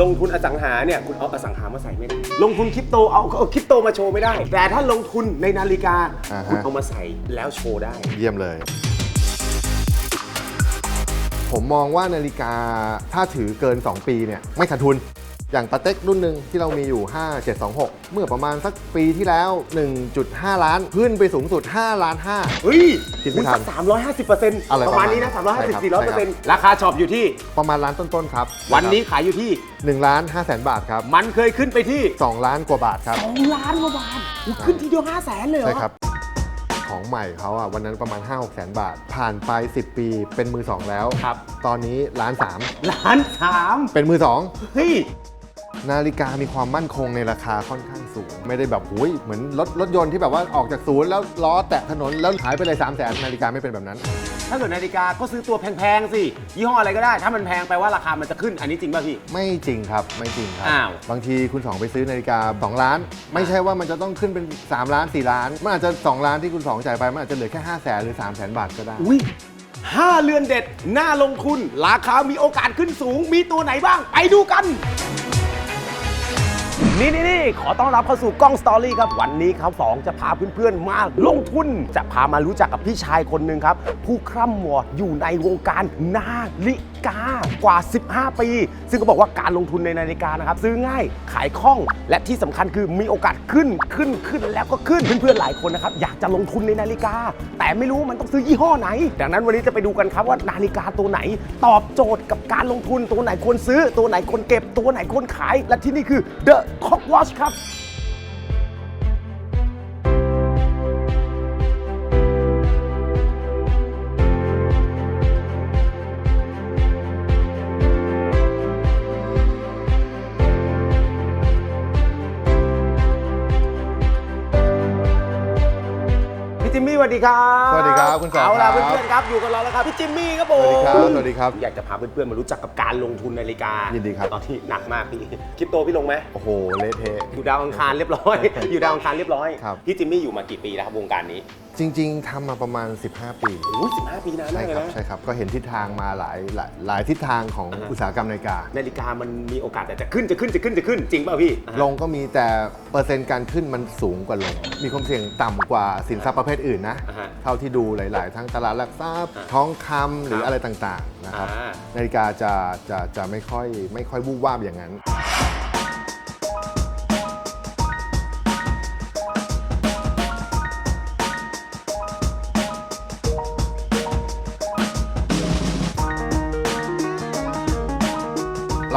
ลงทุนอสังหาเนี่ยคุณเอาอสังหามาใส่ไม่ได้ ลงทุนคริปโตเอาเอาคริปโตมาโชว์ไม่ได้ แต่ถ้าลงทุนในนาฬิกาอ่าฮะ คุณเอามาใส่แล้วโชว์ได้ เยี่ยมเลย ผมมองว่านาฬิกาถ้าถือเกิน 2 ปีเนี่ยไม่ขาดทุน อย่างปาเต็กรุ่นหนึ่งที่เรามีอยู่ 5726 เมื่อประมาณสักปีที่แล้ว 1.5 ล้านขึ้นไปสูงสุด 5 ล้าน5เฮ้ยคิดไม่ทันสามร้อยห้าสิบเปอร์เซ็นต์อะไรประมาณนี้นะปสามระร้อยมาณห้าสิบใช่สี่ร้อยคเปรัอบร์เซ็นต์ราคาช็อปอยู่ที่ประมาณล้านต้นๆครับ วันนี้ขายอยู่ที่1ล้าน5แสนบาทครับ มันเคยขึ้นไปที่ 2 ล้านกว่าบาทครับสองล้านกว่าบาทอุ๊ยขึ้นทีเดียวห้าแสนเลยเหรอใช่ครับของใหม่เขาอะวันนั้นประมาณ 5-6แสนบาท ผ่านไป 10 ปีเป็นมือ 2 แล้วครับ ตอนนี้ล้านสามล้านสามเป็นมือเฮ้ย2 นาฬิกามีความมั่นคงในราคาค่อนข้างสูง ไม่ได้แบบหุยเหมือนรถรถยนต์ที่แบบว่าออกจากศูนย์แล้วล้อแตะถนนแล้วหายไปเลย3 0 0แสนนาฬิกาไม่เป็นแบบนั้น ถ้าเกิดนาฬิกาก็ซื้อตัวแพงๆสิ ยี่ห้ออะไรก็ได้ ถ้ามันแพงแปลว่าราคามันจะขึ้น อันนี้จริงป่ะพี่ ไม่จริงครับไม่จริงครับ อ้าว บางทีคุณสองไปซื้อนาฬิกา2ล้าน ไม่ใช่ว่ามันจะต้องขึ้นเป็น 3 ล้าน 4 ล้าน มันอาจจะ 2 ล้านที่คุณสองจ่ายไปมันอาจจะเหลือแค่5 0 0แสนหรือ 3 0 0แสนบาทก็ได้ อุ้ยห้าเรือนเด็ด น่าลงทุน ราคามีโอกาสขึ้นสูง มีตัวไหนบ้าง ไปดูกัน นี่นี่นี่ขอต้อนรับเข้าสู่กล้องสตอรี่ครับ วันนี้ครับสองจะพาเพื่อนๆ มาลงทุน จะพามารู้จักกับพี่ชายคนหนึ่งครับ ผู้คร่ำวอดอยู่ในวงการนาฬิกากว่า 15 ปี ซึ่งเขาบอกว่าการลงทุนในนาฬิกานะครับ ซื้อง่ายขายคล่อง และที่สำคัญคือมีโอกาสขึ้นขึ้นขึ้นแล้วก็ขึ้นเพื่อนๆหลายคนนะครับอยากจะลงทุนในนาฬิกา แต่ไม่รู้มันต้องซื้อยี่ห้อไหน ดังนั้นวันนี้จะไปดูกันครับว่านาฬิกาตัวไหน ตอบโจทย์กับการลงทุนตัวไหนควรซื้อ ตัวไหนควรเก็บตัวไหนควรขาย และที่นี่คือ The Clock Watch ครับ วัสดีครับสวัสดีครับคุณสอนเอาล่ะครับ เพื่อนๆครับอยู่กับเราแล้วครับพี่จิมมี่ครับผสมวัสดีครับ สวัสดีครับ อยากจะพาเพื่อนๆมารู้จักกับการลงทุนนาฬิกา ยิยินดีครับ ตอนที่หนักมากพี่คริปโตพี่ลงไหมโอ้โห เละเทะ อยู่ดาวอังคารเรียบร้อย อยู่ดาวอังคารเรียบร้อย ครับ พี่จิมมี่อยู่มากี่ปีแล้วครับวงการนี้ จริง ๆทำมาประมาณ 15 ปี โอ้ยสิบห้าปีนานใช่มากเลยครับนะใช่ครับ ก็เห็นทิศทางมาหลายหลายหลายทิศทางของอ่าฮะอุตสาหกรรมนาฬิกา นาฬิกามันมีโอกาสแต่จะขึ้นจะขึ้นจะขึ้นจะขึ้นจริงเปล่าพี่ลงก็มีแต่เปอร์เซ็นต์การขึ้นมันสูงกว่าลง มีความเสี่ยงต่ำกว่าสินทรัพย์ประเภทอื่นนะ อ่าฮะ เท่าที่ดูหลาย ๆ ทั้งตลาดหลักทรัพย์อ่าทองคำหรือครับอะไรต่าง ๆ นะครับ อ่า นาฬิกาจะจะจะไม่ค่อยไม่ค่อยวูบวาบอย่างนั้น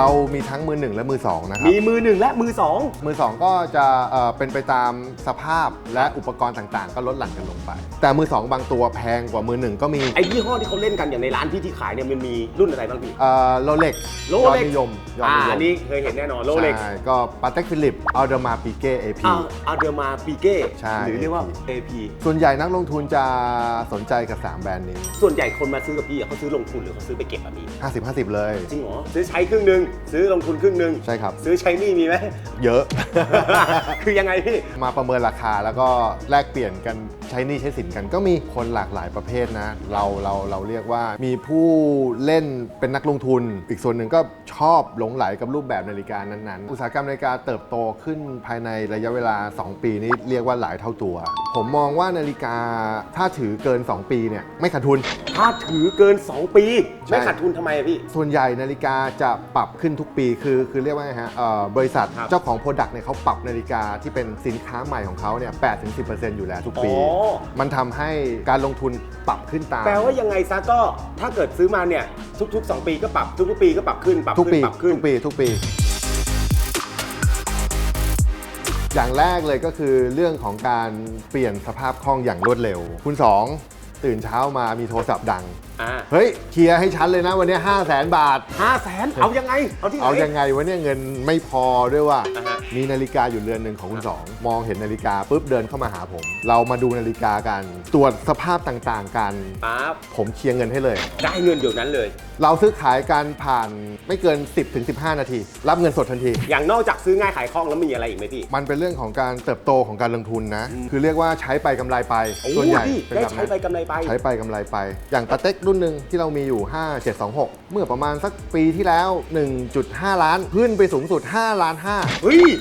เรามีทั้งมือหนึ่งและมือสองนะครับ มีมือหนึ่งและมือสองมือสองก็จะเอ่อเป็นไปตาม สภาพและอุปกรณ์ต่างๆ ก็ลดหลั่นกันลงไป แต่มือสองบางตัวแพงกว่ามือหนึ่งก็มีไอ้ยี่ห้อที่เขาเล่นกันอย่างในร้านพี่ที่ขายเนี่ยมันมีรุ่นอะไรบ้างพี่ โรเล็กโรยอดเล็กนิยมยอดอ่านิยอัมนนี้เคยเห็นแน่นอนโรเล็กใช่ก็ปาเต็กฟิลิปอัลเดอร์มาปีเก้เอพี อาเดอร์มาปีเก้ใช่ หรือเรียกว่า AP AP ส่วนใหญ่นักลงทุนจะสนใจกับ 3 แบรนด์นี้ ส่วนใหญ่คนมาซื้อกับพี่อะเขาซื้อลงทุนหรือเขาซื้อไปเก็บอะพี่50-50 เลย จริงเหรอซื้อใช้ครึ่งหนึ่งซื้อลงทุนครึ่งหนึ่งใช่ครับ ซื้อใช้หนี่มีไหม เยอะ คือยังไงพี่ มาประเมินราคาแล้วก็แลกเปลี่ยนกัน ใช้หนี้ใช้สินกันก็มีคนหลากหลายประเภทนะ เราเราเราเรียกว่ามีผู้เล่นเป็นนักลงทุน อีกส่วนหนึ่งก็ชอบหลงไหลกับรูปแบบนาฬิกานั้นๆ อุตสาหกรรมนาฬิกาเติบโตขึ้นภายในระยะเวลา 2 ปีนี้เรียกว่าหลายเท่าตัว ผมมองว่านาฬิกาถ้าถือเกิน 2 ปีเนี่ยไม่ขาดทุน ถ้าถือเกิน 2 ปีใช่ไม่ขาดทุนทำไมอะพี่ ส่วนใหญ่นาฬิกาจะปรับขึ้นทุกปีคือคือเรียกว่าไงฮะเอ่อบริษัทครับ เจ้าของโปรดักต์เนี่ยเขาปรับนาฬิกาที่เป็นสินค้าใหม่ของเขาเนี่ย8ถึง10%อยู่แล้วทุกปี อ๋อมันทำให้การลงทุนปรับขึ้นตาม แปลว่ายังไงซะก็ถ้าเกิดซื้อมาเนี่ยทุกๆ 2 ปีก็ปรับทุกๆปีก็ปรับขึ้นปรับทุกขึ้ปีนปรับขึ้น ทุกปีทุกปี อย่างแรกเลยก็คือเรื่องของการเปลี่ยนสภาพคล่องอย่างรวดเร็ว คุณสองตื่นเช้ามามีโทรศัพท์ดัง อ่าเฮ้ยเคลียร์ให้ฉันเลยนะวันนี้5 0 0แสนบาท ห้าแสนเอายังไง เอาที่ไหนเอายังไงวะเนี่ยเงินไม่พอด้วยว่ะอ่าฮะ มีนาฬิกาอยู่เรือนหนึ่งของคุณสองมองเห็นนาฬิกาปุ๊บเดินเข้ามาหาผม เรามาดูนาฬิกากันตรวจสภาพต่างๆกัน ปั๊บผมเคลียร์เงินให้เลย ได้เงินเดี๋ยวนั้นเลย เราซื้อขายกันผ่านไม่เกิน 10ถึง15 นาที รับเงินสดทันที อย่างนอกจากซื้อง่ายขายคล่องแล้วมีอะไรอีกไหมพี่ มันเป็นเรื่องของการเติบโตของการลงทุนนะ คือเรียกว่าใช้ไปกำไรไปโอ้ส่วนใหญ่พี่เป็นได้แบบใช้นั้นไปกำไรไป ใช้ไปกำไรไป อย่างตาเต็กรุ่นหนึ่งที่เรามีอยู่ 5726 เมื่อประมาณสักปีที่แล้ว 1.5 ล้าน ขึ้นไปสูงสุด 5 ล้านเฮ้ย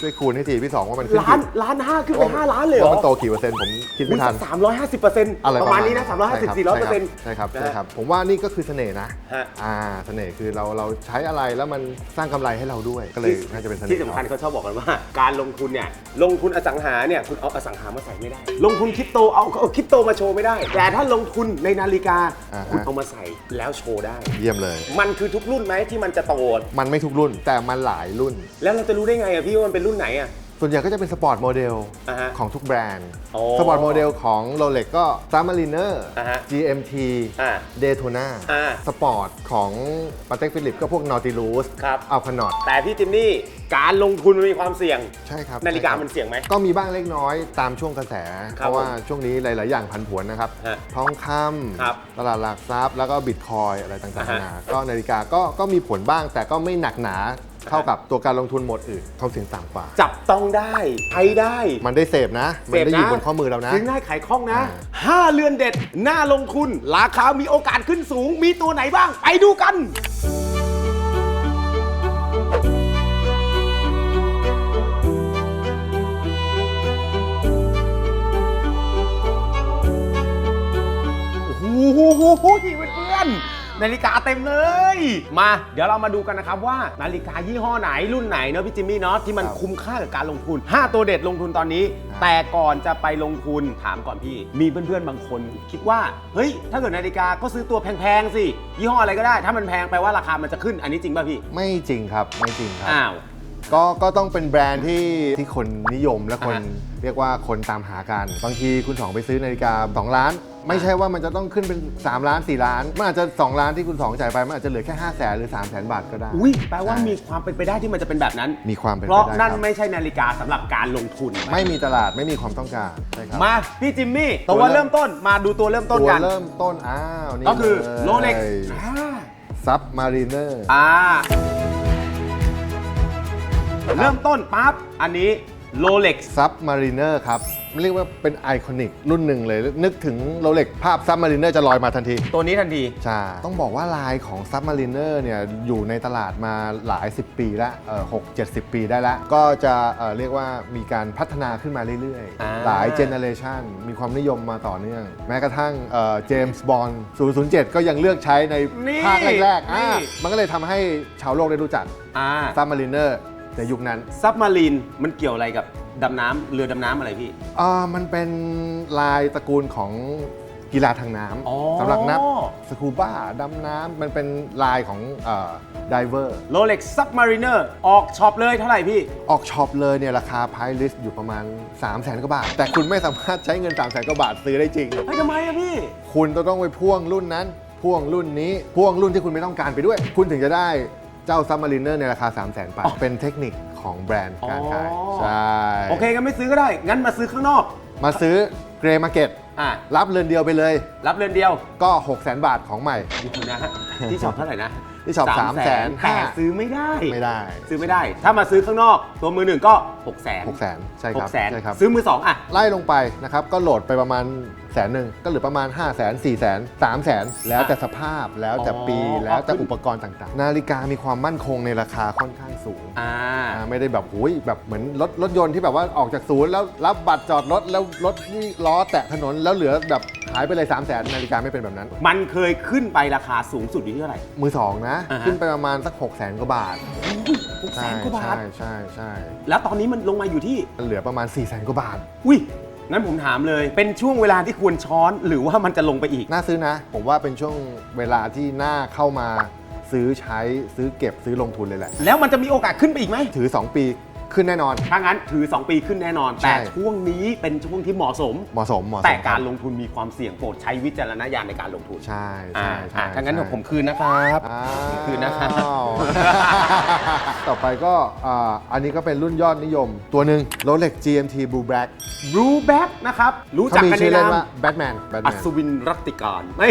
ช่วยคูณให้ทีพี่สองว่ามันขึ้นล้านล้านห้าขึ้นไปห้าล้านเลยเหรอว่ามันโตกี่เปอร์เซ็นต์ผมคิดไม่ทัน สามร้อยห้าสิบเปอร์เซ็นต์อะไรประมาณนี้นะสามร้อยห้าสิบใช่สี่ร้อยเปอร์เซ็นต์ใช่ครับนะใช่ฮะครับ ผมว่านี่ก็คือเสน่ห์นะฮะ อ่าเสน่ห์คือเราเราใช้อะไรแล้วมันสร้างกำไรให้เราด้วยก็เลยน่าจะเป็นเสน่ห์ที่สำคัญเขาชอบบอกกันว่า การลงทุนเนี่ยลงทุนอสังหาเนี่ยคุณเอาอสังหามาใส่ไม่ได้ ลงทุนคริปโตเอาเอาคริปโตมาโชว์ไม่ได้ แต่ถ้าลงทุนในนาฬิกาอ่าฮะคุณเอามาใส่แล้วโชว์ได้ เยี่ยมเลย มันคือทุกรุ่นไหมที่มันจะโตมันไม่ทุกรุ่นแต่มันหลายรุ่น แล้วเราจะรู้ได้ไงอะพี่ว่ามันเป็นรุ่นไหนอะส่วนใหญ่ก็จะเป็นสปอร์ตโมเดลอ่าฮะของทุกแบรนด์ โอ้สปอร์ตโมเดลของ Rolex ก็ Submariner อ่าฮะ GMT อ่า Daytona อ่าสปอร์ตของ Patek Philippe ก็พวก Nautilus ครับ Alphanot แต่พี่จิมมี่การลงทุนมันมีความเสี่ยง ใช่ครับนาฬิกาใช่ครับมันเสี่ยงไหมก็มีบ้างเล็กน้อยตามช่วงกระแสครัเพบราะว่าช่วงนี้หลาย ๆ อย่างผันผวนนะครับ ฮะทองคครับำตลาดหลักทรัพย์ แล้วก็บิตคอยอะไรต่างอ่าๆฮะนานาก็นาฬิกาก็ก็มีผลบ้างแต่ก็ไม่หนักหนา เท่ากับตัวการลงทุนหมดอื่นความเสี่ยงต่ำกว่า จับต้องได้ใช้ได้ มันได้เสพนะ มันได้อยู่บนข้อมือเรานะ ซื้อง่ายขายคล่องนะอ่า5เรือนเด็ดน่าลงทุน ราคามีโอกาสขึ้นสูง มีตัวไหนบ้าง ไปดูกัน โอ้โหเพื่อนๆ นาฬิกาเต็มเลย มา เดี๋ยวเรามาดูกันนะครับว่านาฬิกายี่ห้อไหนรุ่นไหนเนาะพี่จิมมี่เนาะที่มันครับ คุ้มค่ากับการลงทุน 5 ตัวเด็ดลงทุนตอนนี้ครับแต่ก่อนจะไปลงทุนถามก่อนพี่ มีเพื่อนๆบางคน คิดว่าเฮ้ยถ้าเกิดนาฬิกาก็ซื้อตัวแพงๆสิยี่ห้ออะไรก็ได้ ถ้ามันแพงแปลว่าราคามันจะขึ้นอันนี้จริงป่ะพี่ไม่จริงครับไม่จริงครับ อ้าว ก็ก็ต้องเป็นแบรนด์ที่ที่คนนิยมและคนอ่าฮะเรียกว่าคนตามหากัน บางทีคุณสองไปซื้อนาฬิกา2ล้าน ไม่ใช่ว่ามันจะต้องขึ้นเป็น 3 ล้าน 4 ล้าน มันอาจจะ 2 ล้านที่คุณสองจ่ายไป มันอาจจะเหลือแค่ 5 0 0แสนหรือ 3 0 0แสนบาทก็ได้ อุ้ยแปลว่าใช่มีความเป็นไปได้ที่มันจะเป็นแบบนั้นมีความเป็นเพไปราะได้นั่นครับ ไม่ใช่นาฬิกาสำหรับการลงทุน ไม่มีตลาดไม่มีความต้องการใช่ครับ มาพี่จิมมี่ตัตัววเริ่เริ่มมต้นมาดูตัวเริ่มต้นตัวกัน เริ่มต้นอ้าวนี่ก็คือเลยโรเล็กซับมารีเนอร์ อ่า เริ่มต้นปั๊บอันนี้โรเล็กซับมารีเนอร์ครับเรียกว่าเป็นไอคอนิกรุ่นหนึ่งเลย นึกถึงโรเล็กภาพซับมารีเนอร์จะลอยมาทันที ตัวนี้ทันที ใช่ ต้องบอกว่าลายของ Submariner เนี่ยอยู่ในตลาดมาหลาย 10 ปีแล้วเออหกเจ็ดสิบปีได้แล้วก็จะเอ่อเรียกว่ามีการพัฒนาขึ้นมาเรื่อยอ่าๆหลายเจเนอเรชันมีความนิยมมาต่อเนื่อง แม้กระทั่งเจมส์บอล007 ก็ยังเลือกใช้ในนี่ภาคแรกๆอ่านี่มันก็เลยทำให้ชาวโลกได้รู้จักอ่า Submariner ในยุคนั้นซับมารีนมันเกี่ยวอะไรกับดำน้ำเรือดำน้ำอะไรพี่ อ่ามันเป็นลายตระกูลของกีฬาทางน้อ๋อำสำหรับนักสกูบ้าดำน้ำมันเป็นลายของดิเวอร์ โรเล็กซับมารีเนอร์ออกช็อปเลยเท่าไหร่พี่ ออกช็อปเลยเนี่ยราคาไพรลิสอยู่ประมาณ 3 0 0แสนกว่าบาท แต่คุณไม่สามารถใช้เงิน 3 0 0แสนกว่าบาทซื้อได้จริง เฮ้ยทำไมอะพี่ คุณต้องต้องไปพ่วงรุ่นนั้น พ่วงรุ่นนี้ พ่วงรุ่นที่คุณไม่ต้องการไปด้วย คุณถึงจะได้ เจ้าซัมมารีเนอร์ในราคา 3 0 0แสนไปอ๋อเป็นเทคนิคของแบรนด์การขาย อ๋อ ใช่ โอเคงั้นไม่ซื้อก็ได้ งั้นมาซื้อข้างนอก มาซื้อเกรมาเก็ตอะ รับเรือนเดียวไปเลย รับเรือนเดียวก็6 0 0แสนบาทของใหม่ดูนะฮะที่ช็อปเท่าไหร่นะที่ช็อปสามแสน300,000 แต่ซื้อไม่ได้ ไม่ได้ซื้อไม่ได้ ถ้ามาซื้อข้างนอก ตัวมือหนึ่งก็6 0 0 0 0 0 6 0 0แสนใช่หครักบแสนใช่ครับ ซื้อมือสองอะ ไล่ลงไปนะครับ ก็โหลดไปประมาณ แสนหนึ่งก็เหลือประมาณ 5 0 0 0 0 0 4 0 0 0 0 0 3 0 0 0 0 แล้วแต่สภาพแล้วแต่ปีอ๋อ แล้วแต่อุปกรณ์ต่างๆ นาฬิกามีความมั่นคงในราคาค่อนข้างสูงอ่า อ่าไม่ได้แบบโอ้ยแบบเหมือนรถรถยนต์ที่แบบว่าออกจากศูนย์แล้วรับบัตรจอดรถแล้วรถนี่ล้อแตะถนนแล้วเหลือแบบหายไปเลย 3 0 0 0 0 0นาฬิกาไม่เป็นแบบนั้น มันเคยขึ้นไปราคาสูงสุดอยู่ที่เท่าไหร่ มือสองนะ อ่าฮะ ขึ้นไปประมาณสัก6 0 0 0 0 0กว่าบาทหกแสนกว่าบาท ใช่ใช่ใช่แล้วตอนนี้มันลงมาอยู่ที่ เหลือประมาณ4 0 0 0 0 0กว่าบาท อุ้ย งั้นผมถามเลย เป็นช่วงเวลาที่ควรช้อนหรือว่ามันจะลงไปอีก น่าซื้อนะ ผมว่าเป็นช่วงเวลาที่น่าเข้ามาซื้อใช้ซื้อเก็บซื้อลงทุนเลยแหละ แล้วมันจะมีโอกาสขึ้นไปอีกไหมถือ 2 ปีขึ้นแน่นอน ถ้างั้นถือ 2 ปีขึ้นแน่นอนใช่แต่ช่วงนี้เป็นช่วงที่เหมาะสม เหมาะสมเหมาะสมแต่การคบลงทุนมีความเสี่ยงโปรดใช้วิจารณญาณในการลงทุน ใช่อ่าใช่ใช่อะถ้างั้นเดี๋ยวใช่ผมคืนนะครับอ้าวคืนนะครับ ต่อไปก็อ่าอันนี้ก็เป็นรุ่นยอดนิยม ตัวหนึ่ง Rolex GMT Blue Black รูแบ็กนะครับ รู้เขาจักมีกันในชื่อเล่นานมว่า Batman อั Batman ศวินรัตติการไม่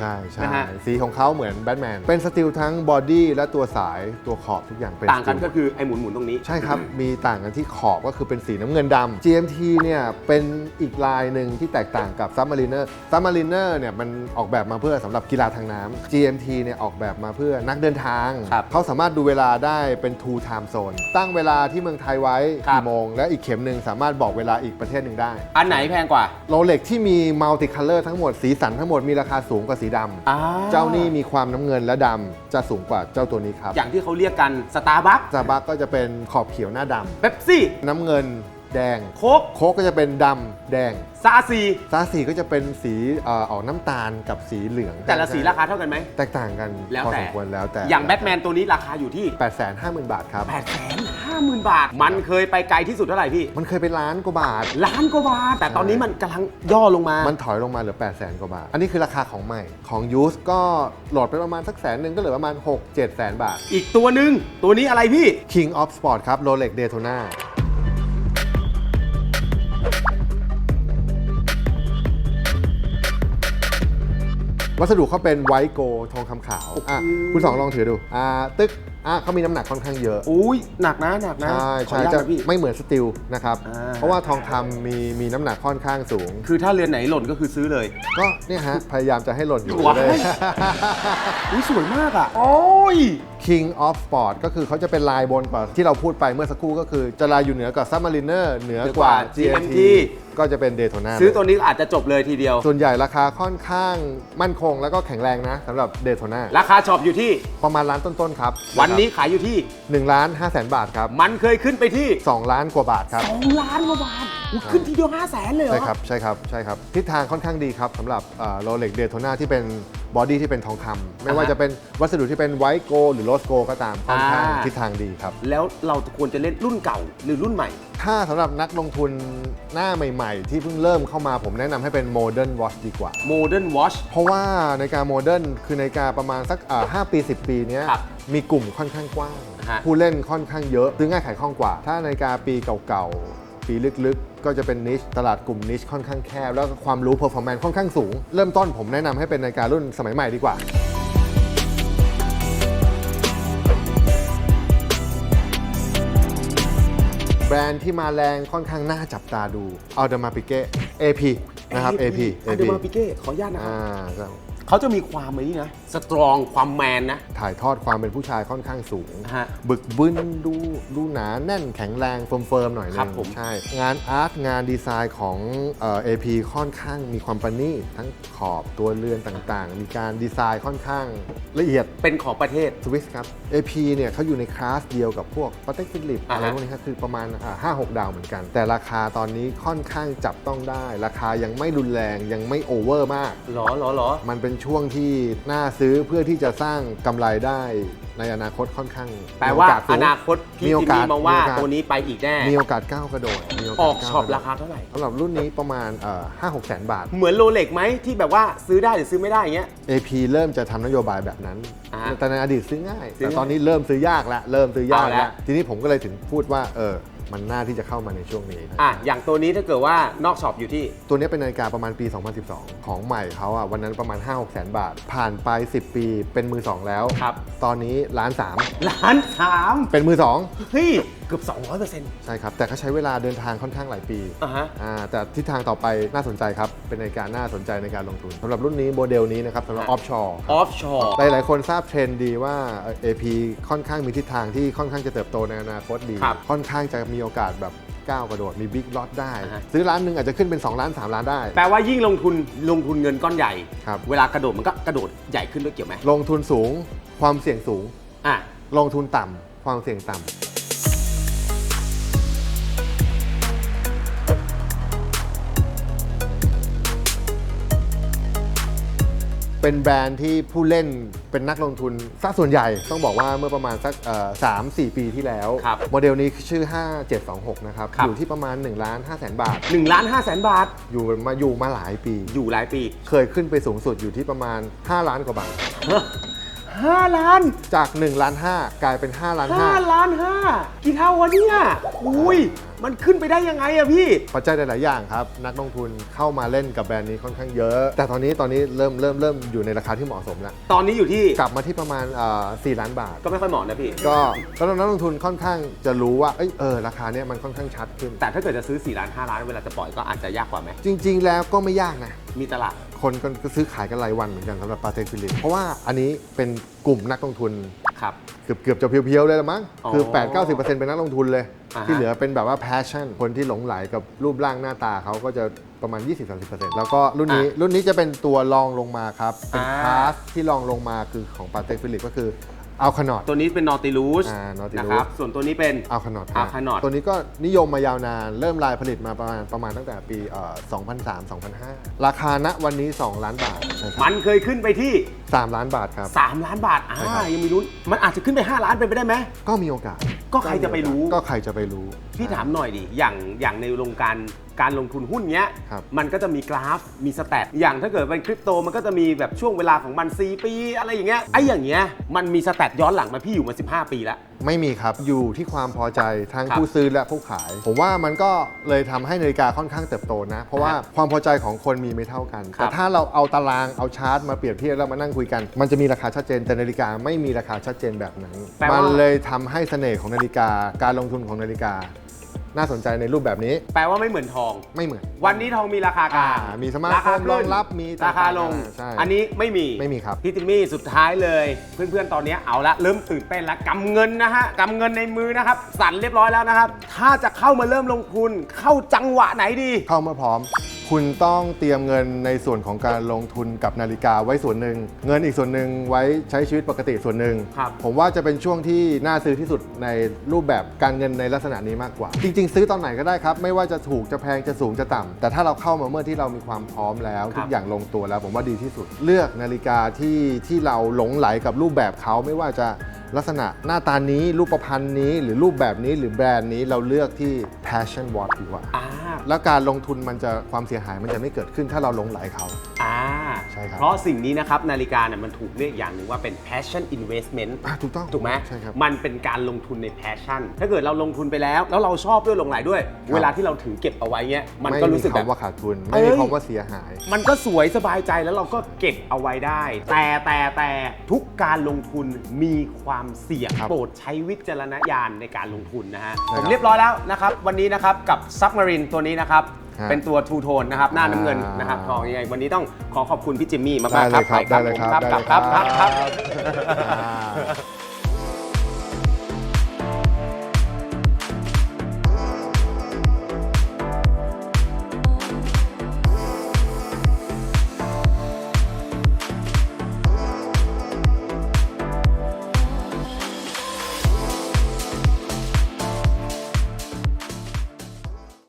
ใช่ใช่นะฮะสีของเขาเหมือนแบทแมนเป็นสติลทั้งบอดี้และตัวสายตัวขอบทุกอย่างเป็นต่างกันสก็ตีลคือไอ้หมุนหมุนๆตรงนี้ ใช่ครับ มีต่างกันที่ขอบก็คือเป็นสีน้ำเงินดำ GMT เนี่ยเป็นอีกลายหนึ่งที่แตกต่างกับ Submariner Submariner เนี่ยมันออกแบบมาเพื่อสำหรับกีฬาทางน้ำ GMT เนี่ยออกแบบมาเพื่อนักเดินทาง ครับเขาสามารถดูเวลาได้เป็น two time zone ตั้งเวลาที่เมืองไทยไว้ครับ กี่โมง และอีกเข็มหนึ่งสามารถบอกเวลาอีกประเทศหนึ่งได้อันไหนแพงกว่าโรเล็กที่มีมัลติคัลเลอร์ทั้งหมดสีสันทั้งหมดมีราคาสูงกว่าสีดำอ่าเจ้านี่มีความน้ำเงินและดำจะสูงกว่าเจ้าตัวนี้ครับอย่างที่เขาเรียกกันสตาร์บัคซาบักก็จะเป็นขอบเขียวหน้าดเบปซี่ำน้ำเงิน แดง โค้กโค้กก็จะเป็นดำแดงซาซีซาสีก็จะเป็นสีเอ่อออกน้ำตาลกับสีเหลืองแต่ละสีราคาเท่ากันไหม แตกต่างกันแล้วพอแต่สมควรแล้วแต่อย่างแบทแมนตัวนี้ราคาอยู่ที่8 5 0 0 0 0 บาทครับ 8 5 0 0 0 0 บาท มันเคยไปไกลที่สุดเท่าไหร่พี่ มันเคยเป็นล้านกว่าบาท ล้านกว่าบาท แต่ตอนนี้มันกำลังย่อลงมามันถอยลงมาเหลือ 8 0 0 0 0 0 กว่าบาท อันนี้คือราคาของใหม่ ของยูสก็โหลดไปประมาณสักแสนหนึ่งก็เหลือประมาณ 6 7แสนบาท อีกตัวหนึ่งตัวนี้อะไรพี่ King of Sport ครับ Rolex Daytona วัสดุเขาเป็นไวท์โกทองคำขาวอะคุณสองลองถือดูอ่าตึกอะเขามีน้ำหนักค่อนข้างเยอะอุ้ยหนักนะหนักนะใช่ขอใช่อนุญาตจะนะพี่ไม่เหมือนสตีลนะครับอ่าเพราะว่าทองคำมีมีน้ำหนักค่อนข้างสูง คือถ้าเรือนไหนหล่นก็คือซื้อเลย ก็เนี่ยฮะ พยายามจะให้หล่นอยู่ว้ายเลยอุ้ยสวยมากอะ โอ้ย King of Sport ก็คือเขาจะเป็นลายบนกว่าที่เราพูดไปเมื่อสักครู่ก็คือจะลายอยู่เหนือกว่า Submariner เหนือกว่าเหนือกว่า GMT GMT ก็จะเป็น Daytona ซื้อตัวนี้อาจจะจบเลยทีเดียว ส่วนใหญ่ราคาค่อนข้างมั่นคงแล้วก็แข็งแรงนะสำหรับ Daytona ราคาช็อปอยู่ที่ประมาณล้านต้นๆครับวันนี้ขายอยู่ที่1ล้าน5แสนบาทครับ มันเคยขึ้นไปที่ 2 ล้านกว่าบาทครับ2ล้านกว่าบาทอุ๊ยขึ้นทีเดียว5 0 0แสนเลยเหรอใช่ครับใช่ครับใช่ครับทิศทางค่อนข้างดีครับสำหรับโรเล็กเดโทนาที่เป็นบอดี้ที่เป็นทองคำไม่ว่าอ่าฮะจะเป็นวัสดุที่เป็นไวท์โกหรือโรสโกก็ตามค่อนข้างอ่าทิศทางดีครับแล้วเราควรจะเล่นรุ่นเก่าหรือรุ่นใหม่ ถ้าสำหรับนักลงทุนหน้าใหม่ ๆ ที่เพิ่งเริ่มเข้ามาผมแนะนำให้เป็นโมเดิร์นวอชดีกว่า Modern Watch เพราะว่าในการโมเดิร์นคือในการประมาณสักอ่า5ปี 10 ปีเนี้ยครับมีกลุ่มค่อนข้างกว้าง ฮะ ผู้เล่นค่อนข้างเยอะซื้อง่ายขายคล่องกว่า ถ้าในการปีเก่าๆ ปีลึกๆ ก็จะเป็นนิชตลาดกลุ่มนิชค่อนข้างแคบ แล้วก็ความรู้ performance ค่อนข้างสูง เริ่มต้นผมแนะนำให้เป็นนาฬิการรุ่นสมัยใหม่ดีกว่า รนด์ที่มาแรงค่อนข้างน่าจับตาดูเอาเดมาปิเก้ AP นะครับ AP อันเดอร์มาปิเก้ขออนุญาตนะครับ อ่าครับ เขาจะมีความไอ้นี่นะ สตรองความแมนนะ ถ่ายทอดความเป็นผู้ชายค่อนข้างสูง ฮะบึกบึนดูดูหนาแน่นแข็งแรงเฟิร์มๆหน่อยนึงครับผม ใช่ งานอาร์ตงานดีไซน์ของเอ่อ AP ค่อนข้างมีความประณีตทั้งขอบตัวเรือนต่างๆ มีการดีไซน์ค่อนข้างละเอียด เป็นของประเทศ สวิสครับ AP เนี่ยเขาอยู่ในคลาสเดียวกับพวกปาเต็กฟิลิปอ่าอะไรฮะ พวกนี้ครับคือประมาณห้าหกดาวเหมือนกัน แต่ราคาตอนนี้ค่อนข้างจับต้องได้ ราคายังไม่รุนแรงยังไม่โอเวอร์มาก หรอหรอหรอ มันเป็นช่วงที่น่าซื้อเพื่อที่จะสร้างกำไรได้ในอนาคตค่อนข้างแปลว่ามีโกสสูอง นาคตพี่มีโอจิมกาสมี่มองว่ามีโอกาส ตัวนี้ไปอีกแน่ มีโอกาสก้าวกระโดดมีโาสออกช็อปก้วกระโดดราคาเท่าไหร่ สำหรับรุ่นนี้ประมาณห้าหกแสนบาท เหมือนโรเล็กไหมที่แบบว่าซื้อได้หรือซื้อไม่ได้อย่างเงี้ย AP เริ่มจะทำนโยบายแบบนั้น อ่าแต่ในอดีตซื้อง่าย ซื้อแต่ง่ายตอนนี้เริ่มซื้อยากแล้วเริ่มซื้อยากเอาละแล้วทีนี้ผมก็เลยถึงพูดว่าเออ มันน่าที่จะเข้ามาในช่วงนี้ อะอย่างตัวนี้ถ้าเกิดว่านอกช็อปอยู่ที่ ตัวนี้เป็นนาฬิกาประมาณปี 2012 ของใหม่เขาอะวันนั้นประมาณ 5 6แสนบาท ผ่านไป 10 ปีเป็นมือ 2 แล้วครับ ตอนนี้ล้านสามล้านสามเป็นมือเฮ้ยเกือบ 200เปอร์เซ็นต์2ใช่ครับ แต่เขาใช้เวลาเดินทางค่อนข้างหลายปีอะฮะ อ่าแต่ทิศทางต่อไปน่าสนใจครับ เป็นนาฬิกาน่าสนใจในการลงทุนสำหรับรุ่นนี้โมเดลนี้นะครับสำหรับออฟชอร์ ออฟชอร์หลาย ๆ คนทราบเทรนด์ดีว่าเอ่อ AP ค่อนข้างมีทิศทางที่ค่อนข้างจะเติบโตในอนาคตดี ครับค่อนข้างจะมีโอกาสแบบก้าวกระโดดมีบิ๊กล็อตได้ อ่าฮะ ซื้อร้านหนึ่งอาจจะขึ้นเป็น 2 ล้าน 3 ล้านได้ แปลว่ายิ่งลงทุนลงทุนเงินก้อนใหญ่ ครับ เวลากระโดดมันก็กระโดดใหญ่ขึ้นด้วยเกี่ยวไหมลงทุนสูงความเสี่ยงสูง อะ ลงทุนต่ำความเสี่ยงต่ำ เป็นแบรนด์ที่ผู้เล่นเป็นนักลงทุนซะส่วนใหญ่ต้องบอกว่าเมื่อประมาณสักสามสี่ปีที่แล้ว ครับโมเดลนี้ชื่อ 5726 นะครับ ครับ อยู่ที่ประมาณ1ล้าน5แสนบาท 1ล้าน5แสนบาท อยู่มาอยู่มาหลายปี อยู่หลายปี เคยขึ้นไปสูงสุดอยู่ที่ประมาณ 5 ล้านกว่าบาท 5 ล้าน จาก1ล้าน5กลายเป็น5ล้าน5ล้าน5กี่เท่าวะเนี่ยอุ้ย มันขึ้นไปได้ยังไงอะพี่5ปัจจัยหลาย ๆ อย่างครับ นักลงทุนเข้ามาเล่นกับแบรนด์นี้ค่อนข้างเยอะ แต่ตอนนี้ตอนนี้เริ่มเริ่มเริ่มอยู่ในราคาที่เหมาะสมแล้ว ตอนนี้อยู่ที่กลับมาที่ประมาณเอ่อ4ล้านบาท ก็ไม่ค่อยเหมาะนะพี่ ก็ก็นักลงทุนค่อนข้างจะรู้ว่าเอยเออราคาเนี้ยมันค่อนข้างชัดขึ้น แต่ถ้าเกิดจะซื้อ4ล้าน5ล้านเวลาจะปล่อยก็อาจจะยากกว่าไหมจริง ๆ แล้วก็ไม่ยากนะ มีตลาด คนก็ซื้อขายกันรายวันเหมือนกันสำหรับปาเต็กฟิลิปเพราะว่าอันนี้เป็นกลุ่มนักลงทุน ครับ เกือบเกือบจะเพียวๆเลยละมั้งอ๋อคือ 8-90%เป็นนักลงทุนเลย อ่าฮะ ที่เหลือเป็นแบบว่า passion คนที่หลงไหลกับรูปร่างหน้าตาเขาก็จะประมาณ 20-30%แล้วก็รุ่นนี้รุ่นนี้จะเป็นตัวรองลงมาครับ เป็นอ่า คลาสที่รองลงมาคือของปาเต็กฟิลิปก็คือ อัลคานอดตัวนี้เป็นนอติลูสอ่า Nautilus นะครับ ส่วนตัวนี้เป็น อัลคานอด Alcanot ตัวนี้ก็นิยมมายาวนาน เริ่มลายผลิตมาประมาณประมาณตั้งแต่ปีเอ่อ2003-2005 ราคาณวันนี้ 2 ล้านบาทนะครับ มันเคยขึ้นไปที่ 3 ล้านบาทครับ 3 ล้านบาทอ่าใช่ครับ ยังมีลุ้น มันอาจจะขึ้นไป 5 ล้านเป็นไปได้ไหม ก็มีโอกาสก็ใครจะไปรู้ ก็ใครจะไปรู้ พี่ถามหน่อยดิ อย่างอย่างในวงการการลงทุนหุ้นเนี้ย ครับ มันก็จะมีกราฟ มีสแตท อย่างถ้าเกิดเป็นคริปโตมันก็จะมีแบบช่วงเวลาของมัน 4 ปี อะไรอย่างเงี้ย ไอ้อย่างเงี้ย มันมีสแตทย้อนหลังมาพี่อยู่มา 15 ปีแล้ว ไม่มีครับอยู่ที่ความพอใจทั้งครับผู้ซื้อและผู้ขาย ผมว่ามันก็เลยทำให้นาฬิกาค่อนข้างเติบโตนะ เพราะว่าครับความพอใจของคนมีไม่เท่ากันครับแต่ถ้าเราเอาตารางเอาชาร์ตมาเปรียบเทียบแล้วมานั่งคุยกัน มันจะมีราคาชัดเจนแต่นาฬิกาไม่มีราคาชัดเจนแบบนั้นแปลว่ามัมันเลยทำให้เสน่ห์ของนาฬิกาการลงทุนของนาฬิกา น่าสนใจในรูปแบบนี้แปลว่าไม่เหมือนทอง ไม่เหมือน วันนี้ทองมีราคากลางอ่ามีสมาร์ทโฟนคขึ้รองรับมีราคาลง ใช่อันนี้ไม่มีไม่มีครับ พี่ติมมี่สุดท้ายเลย เพื่อนๆ ตอนนี้เอาละเริ่มตื่นเต้นแล้วกำเงินนะฮะกำเงินในมือนะครับ สั่นเรียบร้อยแล้วนะครับ ถ้าจะเข้ามาเริ่มลงทุนเข้าจังหวะไหนดี เข้ามาพร้อม คุณต้องเตรียมเงินในส่วนของการลงทุนกับนาฬิกาไว้ส่วนหนึ่ง เงินอีกส่วนหนึ่งไว้ใช้ชีวิตปกติส่วนหนึ่ง ครับ ผมว่าจะเป็นช่วงที่น่าซื้อที่สุดในรูปแบบการเงินในลักษณะนี้มากกว่า จริง ๆ ซื้อตอนไหนก็ได้ครับ ไม่ว่าจะถูกจะแพงจะสูงจะต่ำแต่ถ้าเราเข้ามาเมื่อที่เรามีความพร้อมแล้ว ครับ ทุกอย่างลงตัวแล้ว ผมว่าดีที่สุด เลือกนาฬิกาที่ที่เราหลงไหลกับรูปแบบเขาไม่ว่าจะ ลักษณะหน้าตานี้รูปพันธ์นี้หรือรูปแบบนี้หรือแบรนด์นี้เราเลือกที่ passion watch ดีกว่า อ่าแล้วการลงทุนมันจะความเสียหายมันจะไม่เกิดขึ้นถ้าเราหลงไหลเขา อ่าใช่ ครับเพราะสิ่งนี้นะครับนาฬิกาเนี่ยมันถูกเรียกอย่างหนึ่งว่าเป็น passion investment อะถูกต้องถูกไหมใช่ครับ มันเป็นการลงทุนใน passion ถ้าเกิดเราลงทุนไปแล้ว แล้วเราชอบด้วยหลงไหลด้วยครับเวลาที่เราถือเก็บเอาไว้เนี้ยมันไม่ก็มีรู้สึกแบบคำว่าขาดทุนเอ้ไม่ยมีคำว่าเสียหาย มันก็สวยสบายใจแล้วเราก็เก็บเอาไว้ได้ แต่แต่แต่ทุกการลงทุนมีความเสี่ยงครับโปรดใช้วิจารณญาณในการลงทุนนะฮะใช่ผครับมเรียบร้อยแล้วนะครับวันนี้นะครับกับ Submarine ตัวนี้นะครับ ฮะเป็นตัวทูโทนนะครับ หน้าน้ำเงินอ่านนะครับทองยังไง วันนี้ต้องขอขอบคุณพี่จิมมี่มากได้ๆคเลรับยครับไปได้เลยครับผมได้ครับเลยครับ ครับอ่า